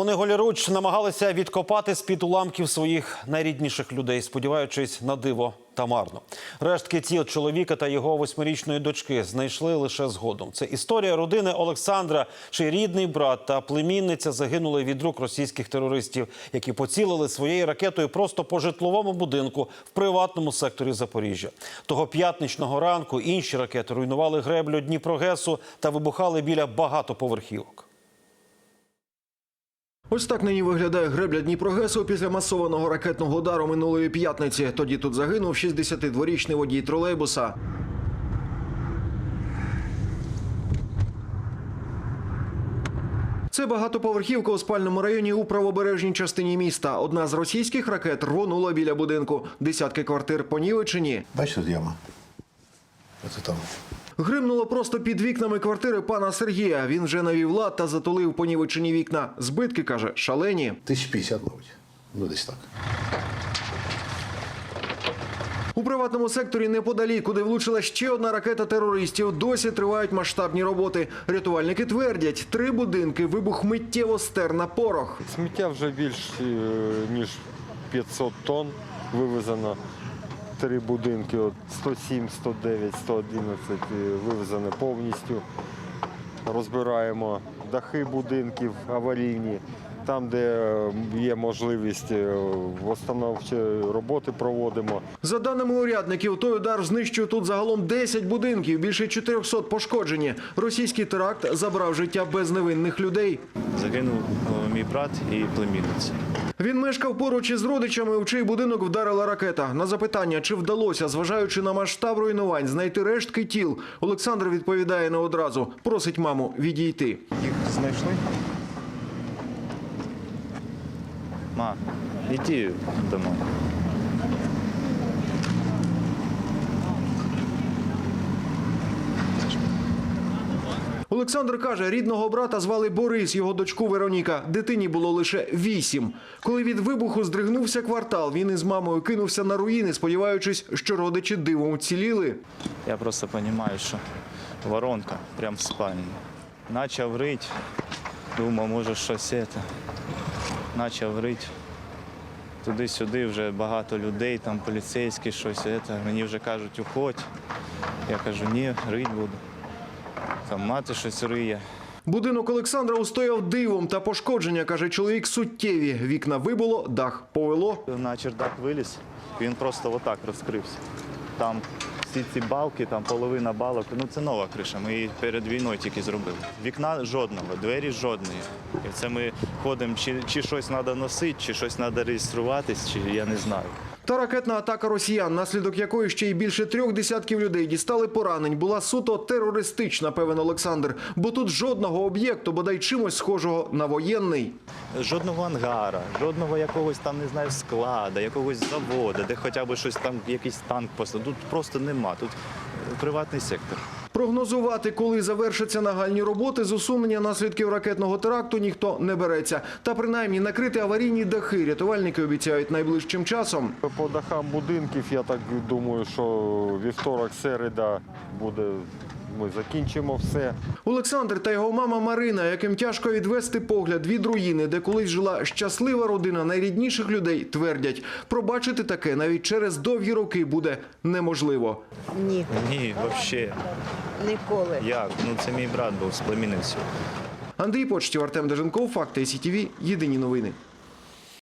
Вони голіруч намагалися відкопати з-під уламків своїх найрідніших людей, сподіваючись на диво та марно. Рештки тіл чоловіка та його восьмирічної дочки знайшли лише згодом. Це історія родини Олександра, чий рідний брат та племінниця загинули від рук російських терористів, які поцілили своєю ракетою просто по житловому будинку в приватному секторі Запоріжжя. Того п'ятничного ранку інші ракети руйнували греблю Дніпрогесу та вибухали біля багатоповерхівок. Ось так нині виглядає гребля Дніпрогесу після масованого ракетного удару минулої п'ятниці. Тоді тут загинув 62-річний водій тролейбуса. Це багатоповерхівка у спальному районі у правобережній частині міста. Одна з російських ракет рвонула біля будинку. Десятки квартир понівечені. Бачиш, тут яма. Оце там. Гримнуло просто під вікнами квартири пана Сергія. Він вже навів лад та затулив понівечені вікна. Збитки, каже, шалені. 1050, мабуть. Ну, десь так. У приватному секторі неподалік, куди влучила ще одна ракета терористів, досі тривають масштабні роботи. Рятувальники твердять, три будинки вибух миттєво стер на порох. Сміття вже більш е, ніж 500 тонн вивезено. Три будинки, от 107, 109, 111 вивезені повністю. Розбираємо дахи будинків аварійні. Там, де е, є можливість е, роботи проводимо. За даними урядників, той удар знищив тут загалом 10 будинків, більше 400 пошкоджені. Російський теракт забрав життя безневинних людей. Загинув е, мій брат і племінниця. Він мешкав поруч із родичами, в чий будинок вдарила ракета. На запитання, чи вдалося, зважаючи на масштаб руйнувань, знайти рештки тіл, Олександр відповідає не одразу. Просить маму відійти. Їх знайшли? Ма, домой. Олександр каже, рідного брата звали Борис, його дочку Вероніка. Дитині було лише вісім. Коли від вибуху здригнувся квартал, він із мамою кинувся на руїни, сподіваючись, що родичі дивом вціліли. Я просто розумію, що воронка прямо в спальні. Начав рить, думав, може щось це. Начав рить. Туди-сюди вже багато людей, там поліцейські, щось це. Мені вже кажуть, уходь. Я кажу, ні, рить буду. Там мати щось риє. Будинок Олександра устояв дивом та пошкодження, каже чоловік, суттєві. Вікна вибуло, дах повело. На чердак виліз, він просто отак розкрився. Там всі ці балки, там половина балок, ну це нова криша. Ми її перед війною тільки зробили. Вікна жодного, двері жодної. І це ми ходимо, чи, чи щось треба носити, чи щось треба реєструватись, чи я не знаю. Та ракетна атака росіян, наслідок якої ще й більше трьох десятків людей дістали поранень, була суто терористична, певен Олександр. Бо тут жодного об'єкту, бодай чимось схожого на воєнний. Жодного ангара, жодного якогось там, не знаю, склада, якогось заводу, де хоча б щось там, якийсь танк поставив. Тут просто нема. Тут приватний сектор. Прогнозувати, коли завершаться нагальні роботи з усунення наслідків ракетного теракту, ніхто не береться. Та принаймні накрити аварійні дахи рятувальники обіцяють найближчим часом. По дахам будинків, я так думаю, що вівторок, середа буде. Ми закінчимо все. Олександр та його мама Марина, яким тяжко відвести погляд від руїни, де колись жила щаслива родина найрідніших людей, твердять, пробачити таке навіть через довгі роки буде неможливо. Ні, Ні, взагалі. Ніколи. Як? Ну це мій брат був з племінницю. Андрій Почтів, Артем Деженков, Факти СІТВ, Єдині новини.